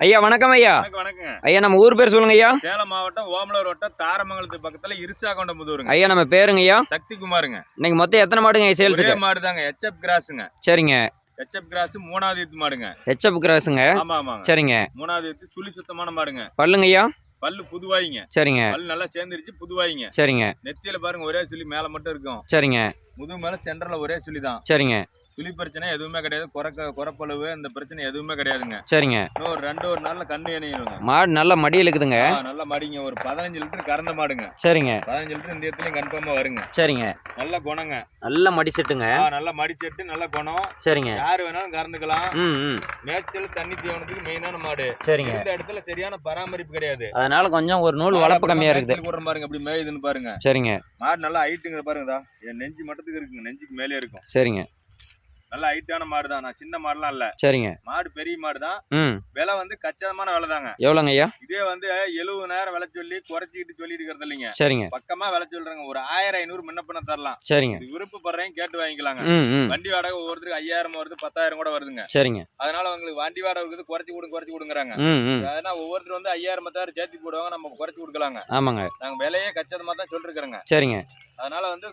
ஐயா வணக்கம் ஐயா. வணக்கம் ஐயா நம்ம ஊர் பேர் சொல்லுங்க ஐயா. சேலம் மாவட்டம் ஓமலூர் வட்டம் தாரமங்கலத்து பக்கத்துல இருசாகொண்ட முதுவருங்க ஐயா நம்ம பேருங்க ஐயா. சக்தி குமாருங்க இன்னைக்கு மொத்தம் எத்தனை மாடுங்க சேல்ஸுக்கு? மாடு தாங்க எச்எப் கிராஸுங்க சரிங்க. எச்எப் கிராஸ் மூணாவது ஈத்து மாடுங்க. ஹெச்எப் கிராஸுங்க ஆமா ஆமாங்க. சரிங்க. மூணாவது ஈத்து சுழி சுத்தமான மாடுங்க. பல்லுங்க ஐயா. பல்லு புதுவாயிங்க. சரிங்க. பல்லு நல்லா சேர்ந்துருச்சு புதுவாயிங்க. சரிங்க. நெத்தியில பாருங்க ஒரே சுழி மேல மட்டும் இருக்கும். சரிங்க. முதுகு மேல சென்டர்ல ஒரே சுழி தான் சரிங்க. சுழி பிரச்சனை எதுவுமே கிடையாது. குறக்க குறப்பளவு இந்த பிரச்சனை எதுவுமே கிடையாதுங்க. சரிங்க. இன்னும் ஒரு ரெண்டு ஒரு நாள்ல கண்ணு இணையிருங்க மாடு நல்ல மடி இழுக்குதுங்க. நல்லா மடிங்க. ஒரு பதினஞ்சு லிட்டர் கறந்த மாடுங்க. சரிங்க. பதினஞ்சு லிட்டர் இந்த இடத்துலயும் கன்ஃபார்மா வருங்க. சரிங்க. நல்ல குணங்க. நல்ல மடி செட்டுங்க. ஆ, நல்லா மடிச்செட்டு நல்ல குணம். சரிங்க. யாரு வேணாலும் கறந்துக்கலாம். ம் ம். மேய்ச்சல் தண்ணி தீவனத்துக்கு மெயினான மாடு. சரிங்க. இந்த இடத்துல சரியான பராமரிப்பு கிடையாது. அதனால கொஞ்சம் ஒரு நூல் வளர்ப்பு கம்மியா இருக்குது. மேய்ச்சல் கூடுற பாருங்க அப்படி மேயுதுன்னு பாருங்க. சரிங்க. மாடு நல்லா ஹைட்டுங்க பாருங்கதா என் நெஞ்சு மட்டத்துக்கு இருக்குங்க நெஞ்சுக்கு மேலே இருக்கும். சரிங்க. நல்ல ஹைட்டான மாடு தான். நான் சின்ன மாடுலாம் இல்ல. சரிங்க. மாடு பெரிய மாடு தான். விலை வந்து கச்சிதமான விலை தாங்க. எவ்வளோங்க ஐயா? இதே வந்து எழுபதாயிரம் விலை சொல்லி குறைச்சிக்கிட்டு சொல்லிட்டு இருக்கிறது இல்லைங்க. சரிங்க. பக்கமா விலை சொல்றாங்க. ஒரு ஆயிரம் ஐநூறு முன்ன பண்ண தரலாம். சரிங்க. விருப்பப்படுறேன் கேட்டு வாங்கிக்கலாங்க. வண்டி வாடகை ஒவ்வொருத்தருக்கு ஐயாயிரம் வருது பத்தாயிரம் கூட வருதுங்க. சரிங்க. அதனால உங்களுக்கு வண்டி வாடகை இருக்குது குறைச்சி கொடுங்க குறைச்சி கொடுங்குறாங்க. ஏன்னா ஒவ்வொருத்தர் வந்து ஐயாயிரம் பத்தாயிரம் சேர்த்து போடுவாங்க நம்ம குறைச்சி கொடுக்கலாங்க. ஆமாங்க. நாங்க விலையே கச்சிதமா தான் சொல்லிருக்கிறோங்க. சரிங்க. அதனால வந்து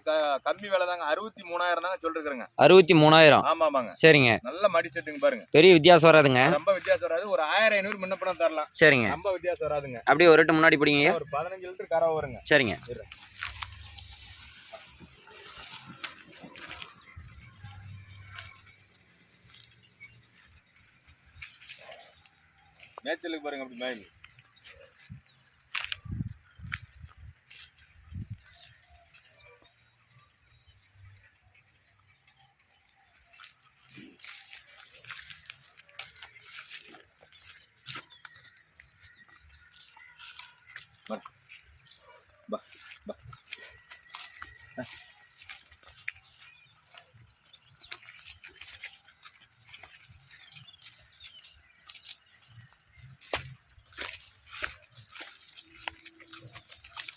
கம்மி விலை தாங்க அறுபத்தி மூணாயிரம் தாங்க சொல்லிருக்கிறேங்க. அறுபத்தி மூணாயிரம்? ஆமா ஆமாங்க சரிங்க. நல்ல மடி செட்டுங்க பாருங்க. பெரிய வித்தியாசம் வராதுங்க. ரொம்ப வித்தியாசம் வராது. ஒரு ஆயிரம் ஐநூறு முன்ன பணம் தரலாம். சரிங்க. ரொம்ப வித்தியாசம் வராதுங்க. அப்படியே ஒரு ரெட்டு முன்னாடி பிடிங்க. ஒரு பதினஞ்சு லிட்டர் கறவை வருங்க. சரிங்க. மேய்ச்சலுக்கு பாருங்க அப்படி மயில்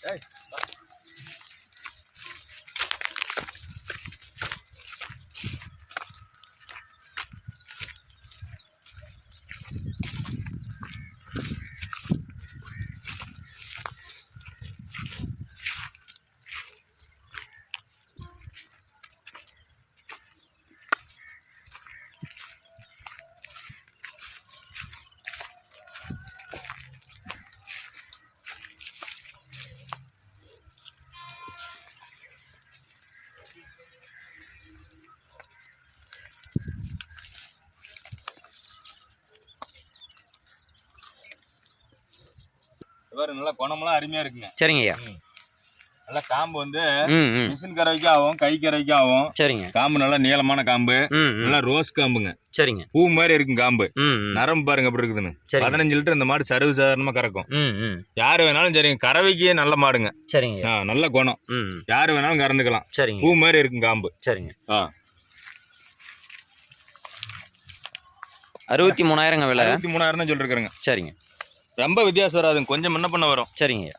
এই பா. இது பாருங்க நல்லா குணமெல்லாம் அருமையா இருக்குங்க. சரிங்க ஐயா. நல்லா காம்பு வந்து மிஷின் கறவைக்கும் ஆகும் கை கறவைக்கும் ஆகும் சரிங்க. காம்பு நல்லா நீளமான காம்பு. நல்லா ரோஸ் காம்புங்க. சரிங்க. பூ மாதிரி இருக்கும் காம்பு. நரம்பு பாருங்க எப்படி இருக்குதுன்னு. பதினஞ்சு லிட்டர் இந்த மாடு சர்வ சாதாரணமா கறக்கும். யாரு வேணாலும் சரிங்க கறவைக்கே நல்ல மாடுங்க. சரிங்க நல்ல குணம். யாரு வேணாலும் கறந்துக்கலாம். சரிங்க. பூ மாதிரி இருக்கும் காம்பு. சரிங்க. ஆ. அறுபத்தி மூணாயிரங்க விலை. அறுபத்தி மூணாயிரம் தான் சொல்லிருக்கிறேங்க சரிங்க. ரொம்ப வித்தியாசம் வராதுங்க கொஞ்சம் முன்ன பண்ண வரும். சரிங்க. ஐயா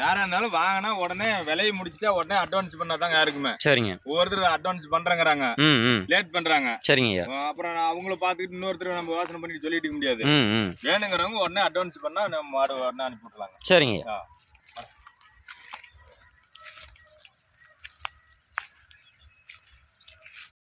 யாரா இருந்தாலும் வாங்கினா உடனே விலையை முடிச்சுட்டா உடனே அட்வான்ஸ் பண்ணாதாங்க யாருக்குமே. சரிங்க. ஒவ்வொருத்தர் அட்வான்ஸ் பண்றேங்கிறாங்க. லேட் பண்றாங்க. சரிங்க அப்புறம் அவங்கள பார்த்துக்கிட்டு இன்னொருத்தர் நம்ம யோசனை பண்ணிட்டு சொல்லிட்டு முடியாது. வேணுங்கிறவங்க உடனே அட்வான்ஸ் பண்ணா நம்ம மாடு உடனே அனுப்பி விட்டுலாங்க சரிங்க